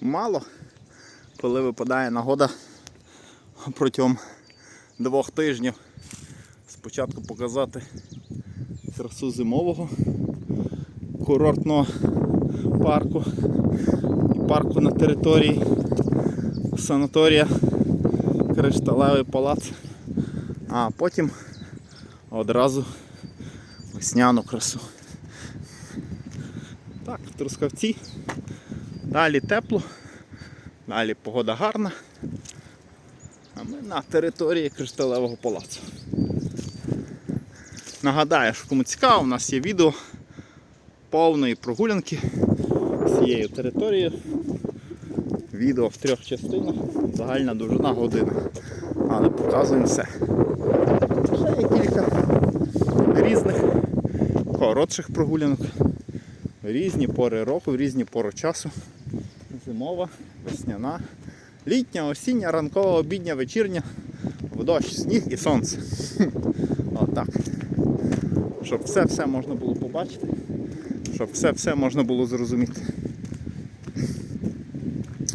мало, коли випадає нагода протягом двох тижнів. Спочатку показати красу зимового курортного парку і парку на території санаторія Кришталевий палац, а потім одразу весняну красу. Так, в Трускавці. Далі тепло, далі погода гарна. А ми на території Кришталевого палацу. Нагадаю, що кому цікаво, у нас є відео повної прогулянки цією територією. Відео в трьох частинах, загальна довжина години. Але показуємо все. Ще є кілька різних коротших прогулянок. Різні пори року, різні пори часу. Зимова, весняна, літня, осіння, ранкова, обідня, вечірня, в дощ, сніг і сонце. Отак. Щоб все-все можна було побачити, щоб все-все можна було зрозуміти.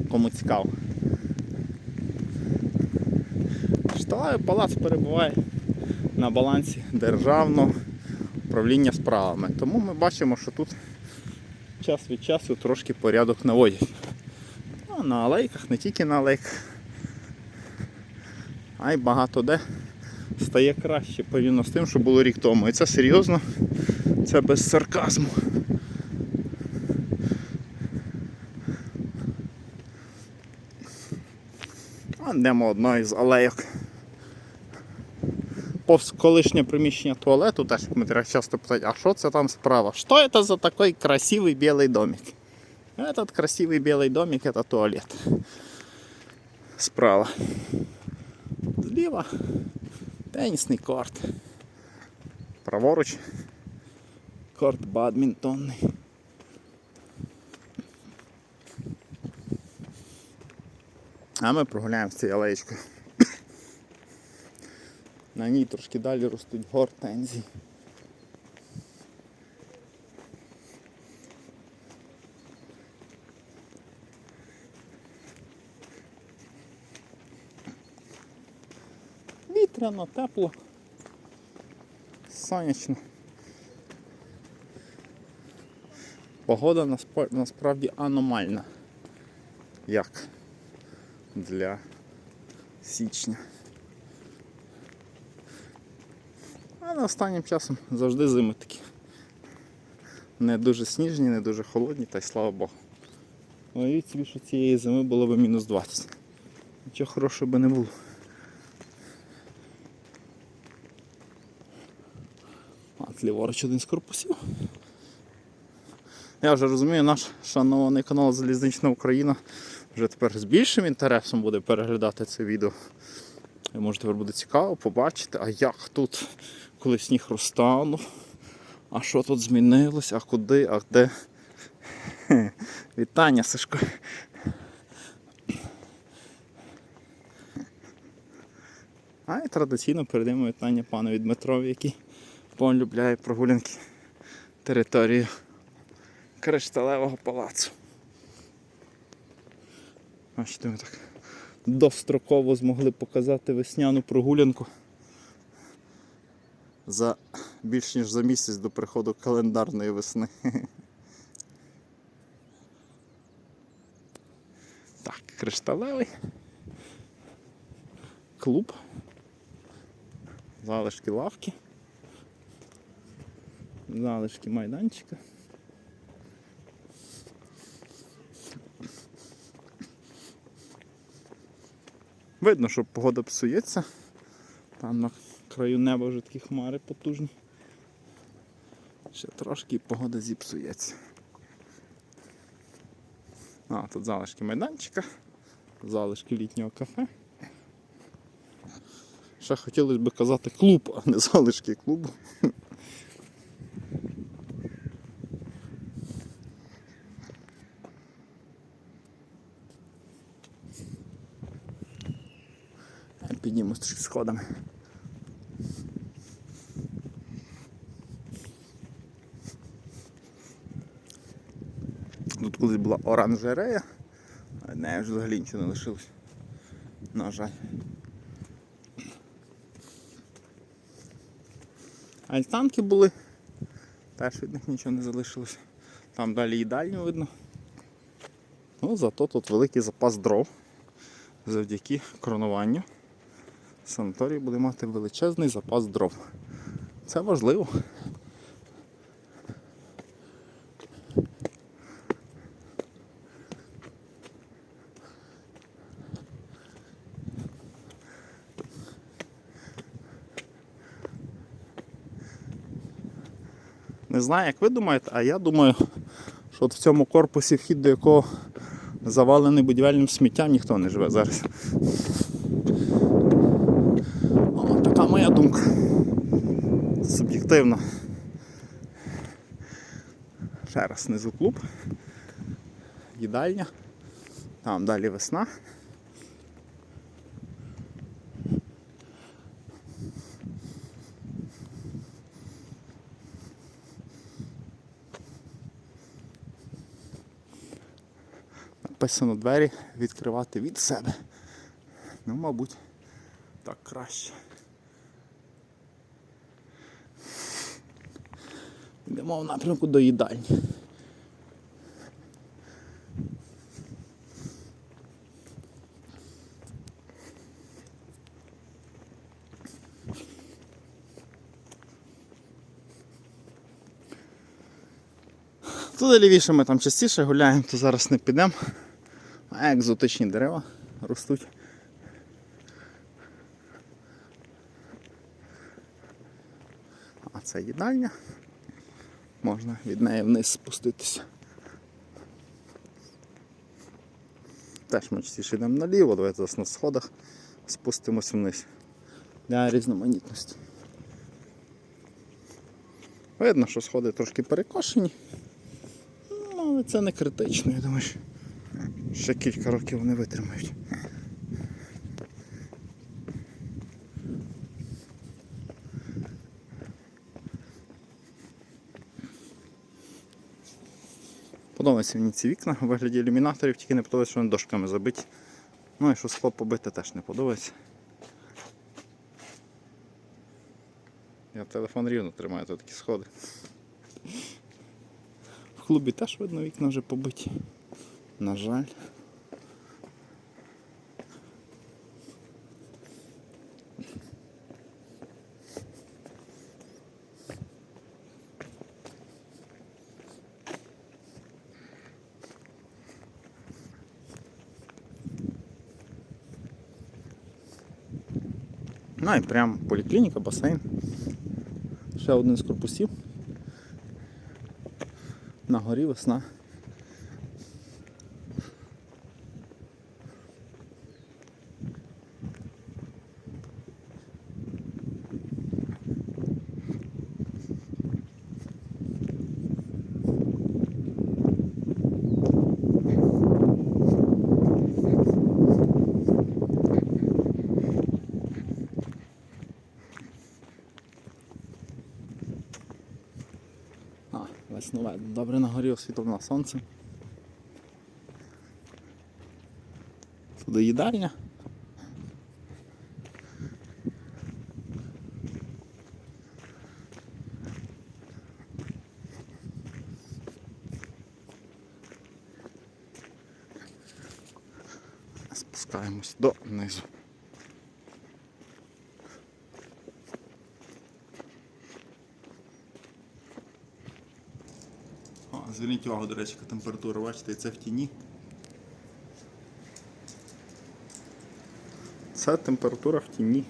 Кому цікаво. Шталевий палац перебуває на балансі державного управління справами. Тому ми бачимо, що тут час від часу трошки порядок наводять. На алейках, не тільки на алейках, а й багато де стає краще порівняно з тим, що було рік тому. І це серйозно, це без сарказму. Йдемо одною з алейок. Повз колишнє приміщення туалету, теж мене часто питають, а що це там справа? Що це за такий красивий білий домик? Этот красивый белый домик это туалет. Справа. Зліва тенісний корт. Праворуч корт бадмінтонний. А ми прогуляємося цією алеєчкою. На ній трошки далі ростуть гортензії. Вітряно, тепло, сонячно. Погода насправді аномальна, як для січня. Але останнім часом завжди зими такі. Не дуже сніжні, не дуже холодні, та й слава Богу. Уявіть собі, що цієї зими було б мінус 20. Нічого хорошого би не було. От ліворуч один з корпусів. Я вже розумію, наш шанований канал Залізнична Україна вже тепер з більшим інтересом буде переглядати це відео. І може тепер буде цікаво побачити, а як тут, коли сніг розтанув, а що тут змінилось, а куди, а де. Вітання, Сашко. А і традиційно передаємо вітання панові Дмитрові, який полюбляє прогулянки території Кришталевого палацу. Бачите, ми так достроково змогли показати весняну прогулянку за більш ніж за місяць до приходу календарної весни. Так, кришталевий клуб, залишки лавки, залишки майданчика. Видно, що погода псується. Там на краю неба вже такі хмари потужні. Ще трошки і погода зіпсується. А, тут залишки майданчика, залишки літнього кафе. Ще хотілося б казати клуб, а не залишки клубу. Сходами. Тут колись була оранжерея, А не, вже взагалі нічого не лишилось. На жаль. Альтанки були. Теж від них нічого не залишилось. Там далі їдальню видно. Ну, зато тут великий запас дров. Завдяки кронуванню. Санаторій буде мати величезний запас дров. Це важливо. Не знаю, як ви думаєте, а я думаю, що от в цьому корпусі, вхід до якого завалений будівельним сміттям, ніхто не живе зараз. Суб'єктивно. Ще раз внизу клуб. Їдальня. Там далі весна. Написано двері відкривати від себе. Ну, мабуть, так краще. Йдемо в напрямку до їдальні. Туди лівіше ми там частіше гуляємо, то зараз не підемо. А екзотичні дерева ростуть. А це їдальня. Можна від неї вниз спуститися. Теж ми частіше йдемо наліво, давайте зараз на сходах спустимось вниз для різноманітності. Видно, що сходи трошки перекошені. Але це не критично, я думаю, що ще кілька років вони витримають. Подобаються мені ці вікна у вигляді ілюмінаторів, тільки не подобається, що вони дошками забиті. Ну і що скло побите теж не подобається. Я телефон рівно тримаю, тут такі сходи. В клубі теж видно вікна вже побиті. На жаль. Ну і прям поліклініка, басейн. Ще один з корпусів. На горі весна. А, видно. Добре на горі освітлено сонце. Туди їдальня. Зверніть увагу, до речі, яка температура, бачите, і це в тіні. Це температура в тіні.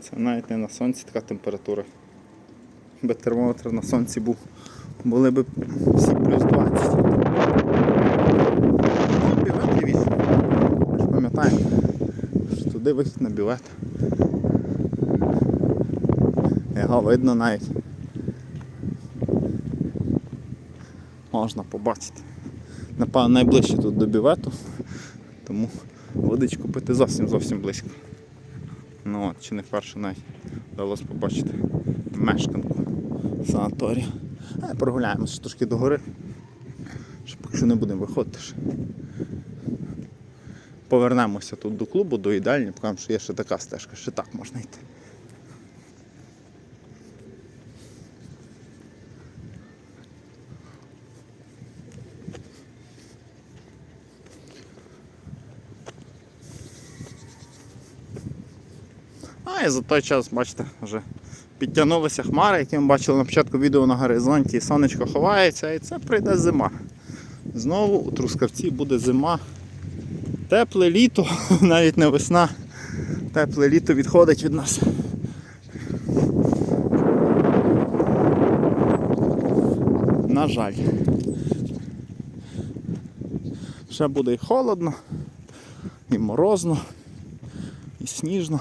Це навіть не на сонці така температура. Би термометр на сонці був. Були б всі плюс 20. Ну, бівет лівіше. Ми ж пам'ятаємо, що туди вихід на бівет. Його видно навіть. Можна побачити. Напевно, найближче тут до бівету, тому водичку пити зовсім зовсім близько. Ну от, чи не вперше навіть вдалося побачити мешканку санаторію. А прогуляємося трошки догори. Що поки що не будемо виходити. повернемося тут до клубу, до їдальні, покажемо, що є ще така стежка, ще так можна йти. І за той час, бачите, вже підтягнулися хмари, які ми бачили на початку відео на горизонті, і сонечко ховається, і це прийде зима. Знову у Трускавці буде зима. Тепле літо, навіть не весна. Тепле літо відходить від нас. На жаль. Ще буде і холодно, і морозно, і сніжно.